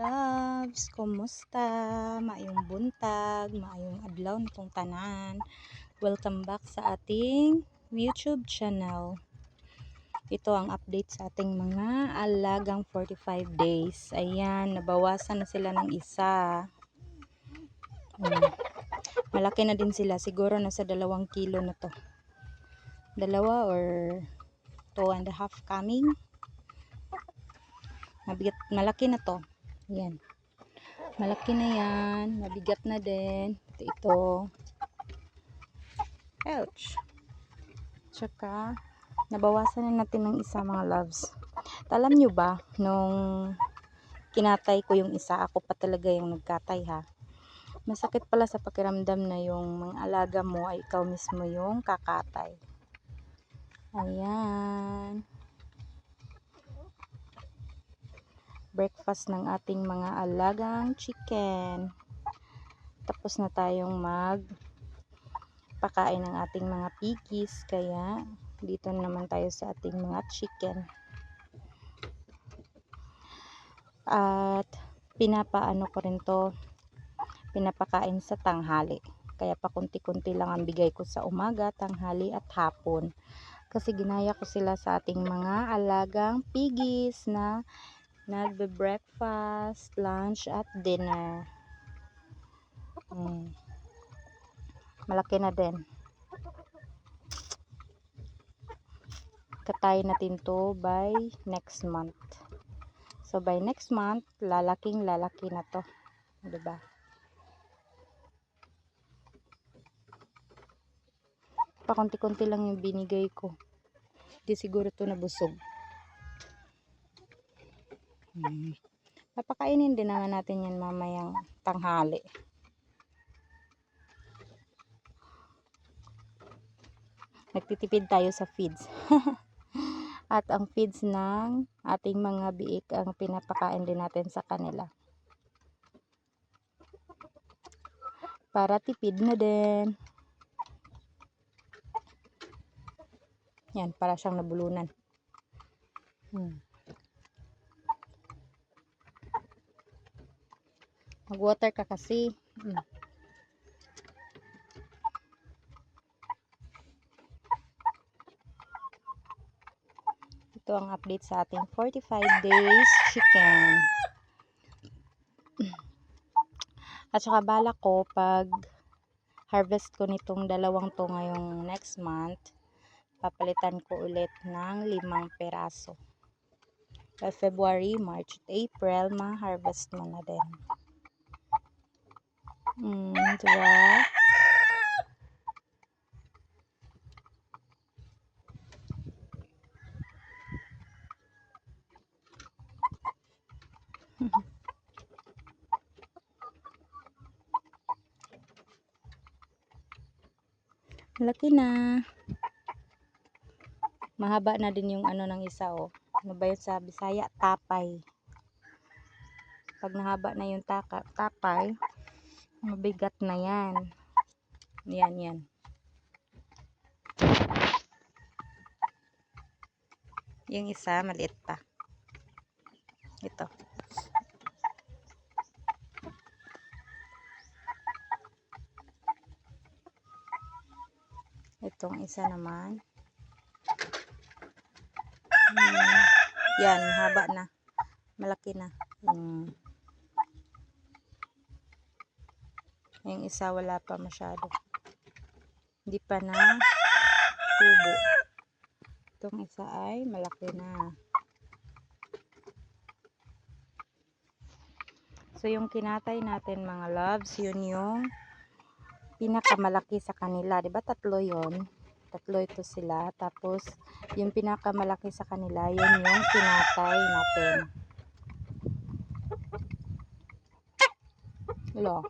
loves, kumusta? Maayong buntag, maayong adlaw na tong tanan. Welcome back sa ating YouTube channel. Ito ang update sa ating mga alagang 45 days. Ayan, nabawasan na sila ng isa. Hmm. Malaki na din sila. Siguro nasa dalawang kilo na to. Dalawa or two and a half coming. Mabigat, malaki na to. Ayan. Malaki na yan. Mabigat na din. Ito. ito. Ouch. Tsaka, nabawasan na natin ng isa mga loves. Alam nyo ba, nung kinatay ko yung isa, ako pa talaga yung nagkatay ha. Masakit pala sa pakiramdam na yung mga alaga mo ay ikaw mismo yung kakatay. Ayan. Breakfast ng ating mga alagang chicken. Tapos na tayong mag pakain ng ating mga piggies. Kaya, dito naman tayo sa ating mga chicken. At, pinapaano ko rin to pinapakain sa tanghali. Kaya pakunti-kunti lang ang bigay ko sa umaga, tanghali at hapon. Kasi ginaya ko sila sa ating mga alagang piggies na nagbe-breakfast, lunch, at dinner. Hmm. Malaki na din. Katay natin to by next month. So, by next month, lalaking lalaki na to. Diba? Pakunti-kunti lang yung binigay ko. Hindi siguro to nabusog. Hmm. Papakainin din naman natin yan mamayang tanghali. Nagtitipid tayo sa feeds. At ang feeds ng ating mga biik ang pinapakain din natin sa kanila. Para tipid na din. Yan, para siyang nabulunan. Hmm. Mag-water ka kasi. Hmm. Ito ang update sa ating 45 days chicken. At saka bala ko pag harvest ko nitong dalawang to ngayong next month, papalitan ko ulit ng limang peraso. By February, March, April, ma-harvest mo na din. Hmm, diba? Laki na. Mahaba na din yung ano ng isa oh. Ano ba yun sa Bisaya? Tapay. Pag nahaba na yung taka, tapay, mabigat na yan. Yan, yan. Yung isa, maliit pa. Ito. Itong isa naman. Hmm. Yan, haba na. Malaki na. Hmm. Yung isa wala pa masyado. Hindi pa na tubo. Itong isa ay malaki na. So, yung kinatay natin mga loves, yun yung pinakamalaki sa kanila. ba diba, tatlo yon Tatlo ito sila. Tapos, yung pinakamalaki sa kanila, yun yung pinatay natin. Lo,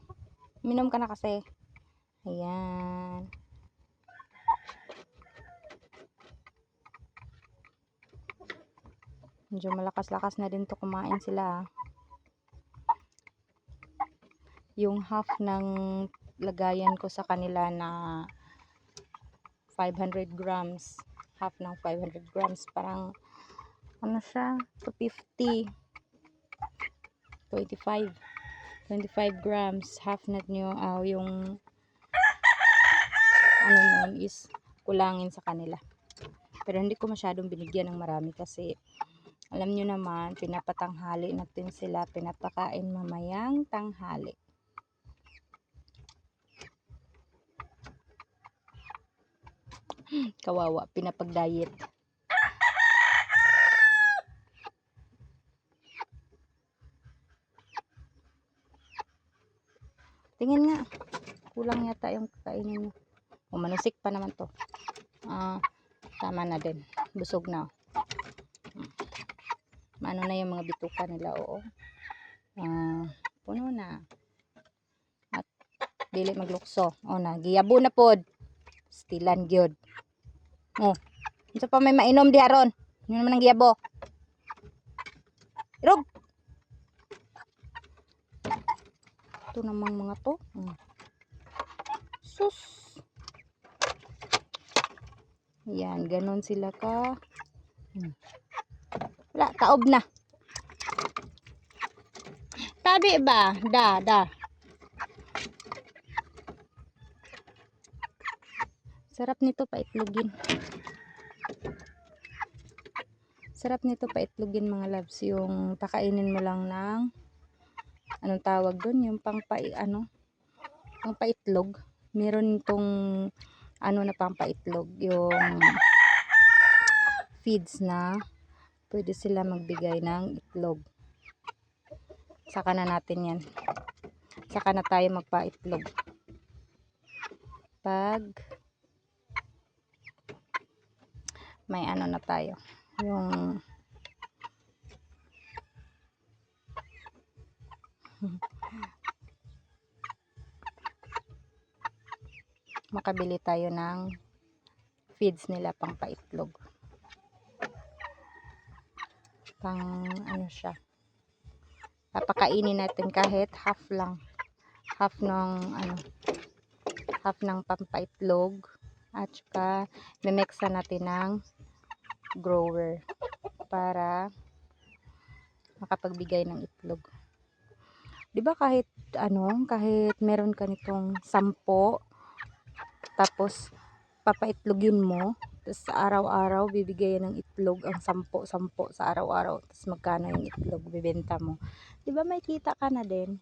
minom ka na kasi. Ayan. Medyo malakas-lakas na din to kumain sila. Yung half ng lagayan ko sa kanila na 500 grams half ng 500 grams parang ano siya 250 25. 25 grams. Half nut nyo, ah, yung ano nun is kulangin sa kanila. Pero hindi ko masyadong binigyan ng marami kasi alam nyo naman, pinapatanghali natin sila, pinapakain mamayang tanghali. Kawawa, pinapag-diet. Tingin nga. Kulang yata yung kakainin mo. O, manusik pa naman to. Ah, tama na din. Busog na. Maano na yung mga bituka nila, oo. Ah, puno na. At dili maglukso. O na, giyabo na pod. Stilan gyud. Oh. Unsa pa may mainom di aron? Yun naman ang giyabo. Irog. Ito namang mga to. Hmm. Sus. Yan, ganon sila ka. Hmm. Wala, taob na. Tabi ba? Da, da. Sarap nito paitlogin. Sarap nito paitlogin mga loves. Yung pakainin mo lang ng anong tawag doon? Yung pang pai, ano? Pang paitlog. Meron itong ano na pang paitlog. Yung feeds na pwede sila magbigay ng itlog. Saka na natin yan. Saka na tayo magpaitlog. Pag may ano na tayo. Yung makabili tayo ng feeds nila pang paitlog. Pang ano siya. Papakainin natin kahit half lang. Half ng ano half ng pampaitlog at saka mimixa natin ng grower para makapagbigay ng itlog. 'Di ba kahit ano, kahit meron ka nitong sampo tapos papaitlog yun mo, tapos araw-araw bibigay ng itlog ang sampo, sampo sa araw-araw. Tapos magkano yung itlog bibenta mo. 'Di ba may kita ka na din?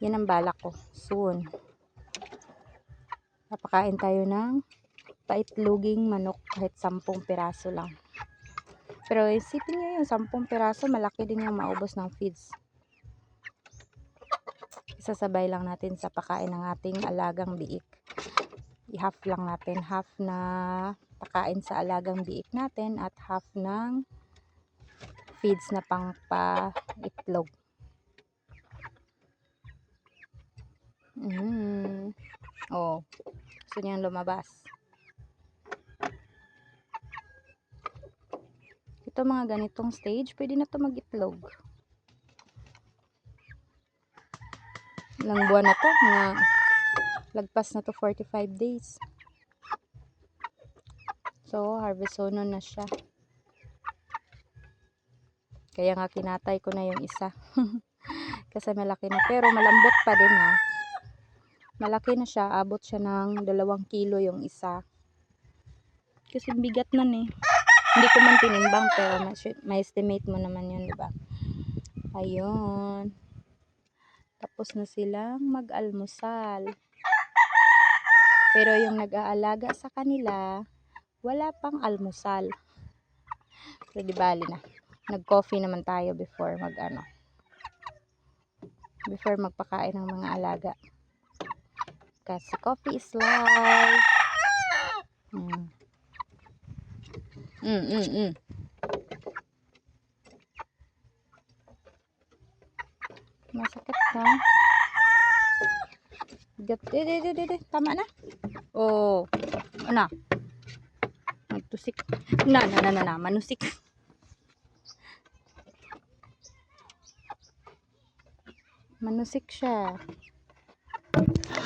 Yan ang balak ko soon. Papakain tayo ng paitloging manok kahit sampung piraso lang. Pero isipin nyo yung sampung piraso, malaki din yung maubos ng feeds. Isasabay lang natin sa pakain ng ating alagang biik. I-half lang natin. Half na pakain sa alagang biik natin at half ng feeds na pang pa-itlog. Mm. Oh. Gusto niyang lumabas. Ito mga ganitong stage, pwede na to mag-itlog. Ilang buwan na to, mga lagpas na to 45 days. So, harvest sono na siya. Kaya nga kinatay ko na yung isa. Kasi malaki na. Pero malambot pa din ha. Malaki na siya. Abot siya ng dalawang kilo yung isa. Kasi bigat nun eh. Hindi ko man tinimbang pero may estimate mo naman yun, di ba? Ayun. Tapos na silang mag-almusal. Pero yung nag-aalaga sa kanila, wala pang almusal. So, di bali na. Nag-coffee naman tayo before mag-ano. Before magpakain ng mga alaga. Kasi coffee is life. Mm. Mm, mm, mm. Masakit ka. Gat, di, di, di, di, di. Tama na. Oh. Ano? Magtusik. Na, na, na, na, na. Manusik. Manusik siya.